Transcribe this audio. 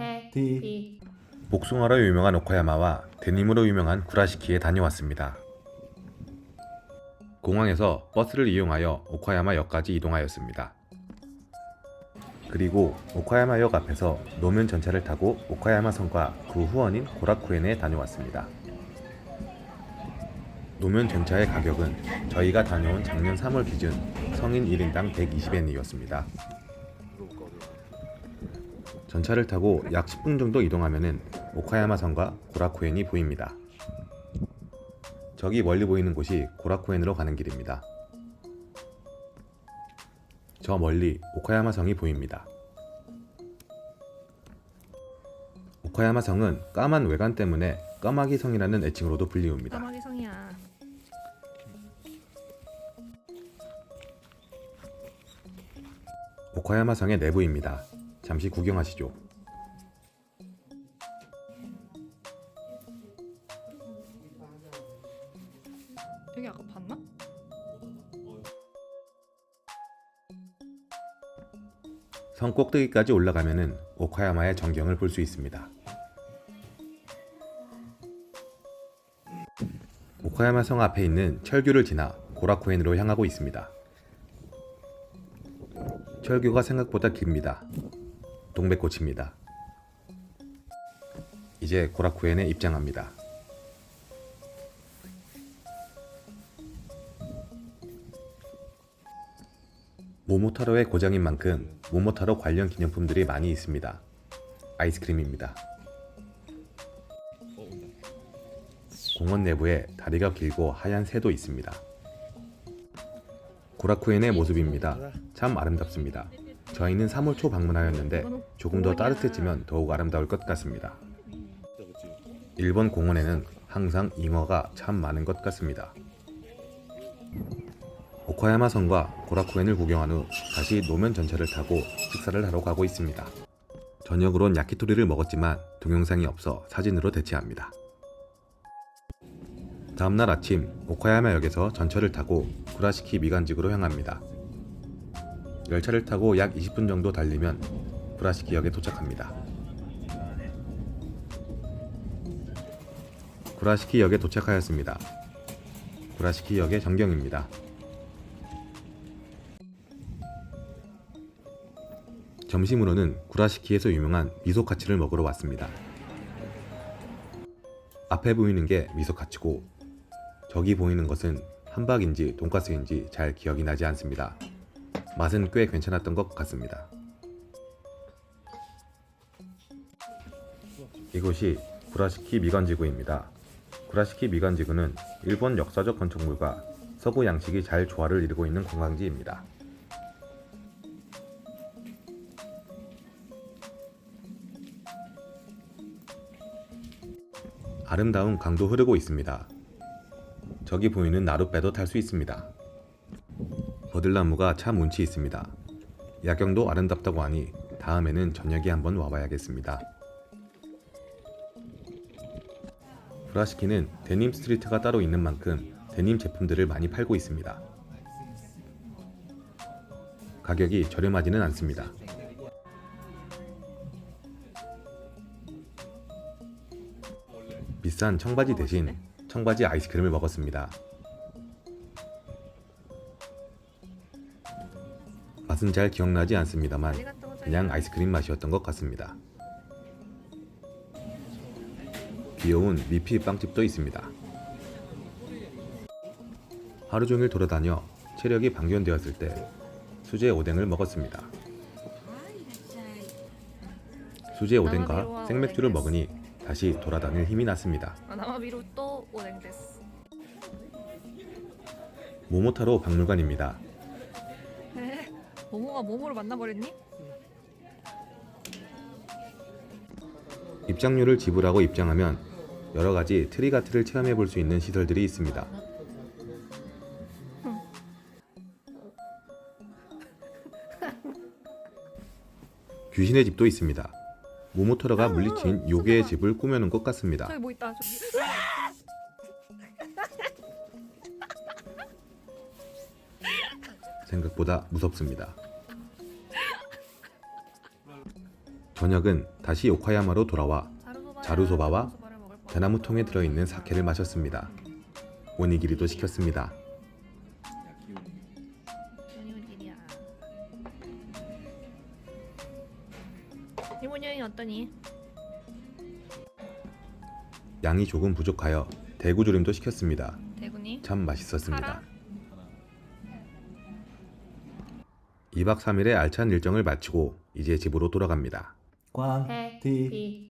해피 복숭아로 유명한 오카야마와 데님으로 유명한 구라시키에 다녀왔습니다. 공항에서 버스를 이용하여 오카야마역까지 이동하였습니다. 그리고 오카야마역 앞에서 노면 전차를 타고 오카야마 성과 그 후원인 고라쿠엔에 다녀왔습니다. 노면 전차의 가격은 저희가 다녀온 작년 3월 기준 성인 1인당 120엔이었습니다. 전차를 타고 약 10분 정도 이동하면은 오카야마 성과 고라쿠엔이 보입니다. 저기 멀리 보이는 곳이 고라쿠엔으로 가는 길입니다. 저 멀리 오카야마 성이 보입니다. 오카야마 성은 까만 외관 때문에 까마귀 성이라는 애칭으로도 불리웁니다. 까마귀 성이야 오카야마 성의 내부입니다. 잠시 구경하시죠. 여기 아까 봤나? 성 꼭대기까지 올라가면은 오카야마의 전경을 볼 수 있습니다. 오카야마 성 앞에 있는 철교를 지나 고라쿠엔으로 향하고 있습니다. 철교가 생각보다 깁니다. 동백꽃입니다. 이제 고라쿠엔에 입장합니다. 모모타로의 고장인 만큼 모모타로 관련 기념품들이 많이 있습니다. 아이스크림입니다. 공원 내부에 다리가 길고 하얀 새도 있습니다. 고라쿠엔의 모습입니다. 참 아름답습니다. 저희는 3월 초 방문하였는데 조금 더 따뜻해지면 더욱 아름다울 것 같습니다. 일본 공원에는 항상 잉어가 참 많은 것 같습니다. 오카야마 성과 고라쿠엔을 구경한 후 다시 노면 전차를 타고 식사를 하러 가고 있습니다. 저녁으론 야키토리를 먹었지만 동영상이 없어 사진으로 대체합니다. 다음날 아침 오카야마역에서 전철을 타고 구라시키 미간직으로 향합니다. 열차를 타고 약 20분 정도 달리면 구라시키역에 도착합니다. 구라시키 역에 도착하였습니다. 구라시키 역의 전경입니다. 점심으로는 구라시키에서 유명한 미소카츠를 먹으러 왔습니다. 앞에 보이는 게 미소카츠고 저기 보이는 것은 함박인지 돈가스인지 잘 기억이 나지 않습니다. 맛은 꽤 괜찮았던 것 같습니다. 이곳이 구라시키 미간지구입니다. 구라시키 미간지구는 일본 역사적 건축물과 서구 양식이 잘 조화를 이루고 있는 관광지입니다. 아름다운 강도 흐르고 있습니다. 저기 보이는 나룻배도 탈 수 있습니다. 버들나무가 참 운치 있습니다. 야경도 아름답다고 하니 다음에는 저녁에 한번 와봐야겠습니다. 브라시키는 데님 스트리트가 따로 있는 만큼 데님 제품들을 많이 팔고 있습니다. 가격이 저렴하지는 않습니다. 비싼 청바지 대신 청바지 아이스크림을 먹었습니다. 맛은 잘 기억나지 않습니다만 그냥 아이스크림 맛이었던 것 같습니다. 귀여운 미피 빵집도 있습니다. 하루 종일 돌아다녀 체력이 방전되었을 때 수제 오뎅을 먹었습니다. 수제 오뎅과 생맥주를 먹으니 다시 돌아다닐 힘이 났습니다. 모모타로 박물관입니다. 에? 모모가 모모를 만나버렸니? 입장료를 지불하고 입장하면 여러 가지 트리가트를 체험해 볼 수 있는 시설들이 있습니다. 귀신의 집도 있습니다. 모모타로가 물리친 요괴의 집을 꾸며놓은 것 같습니다. 저기 뭐 있다 저기 생각보다 무섭습니다. 저녁은 다시 요카야마로 돌아와 자루소바 자루소바와. 대나무통에 들어있는 사케를 마셨습니다. 오니기리도 시켰습니다. 일본 여행 어떠니? 양이 조금 부족하여 대구조림도 시켰습니다. 대구니? 참 맛있었습니다. 살아? 2박 3일의 알찬 일정을 마치고 이제 집으로 돌아갑니다. 꽝, 티, 비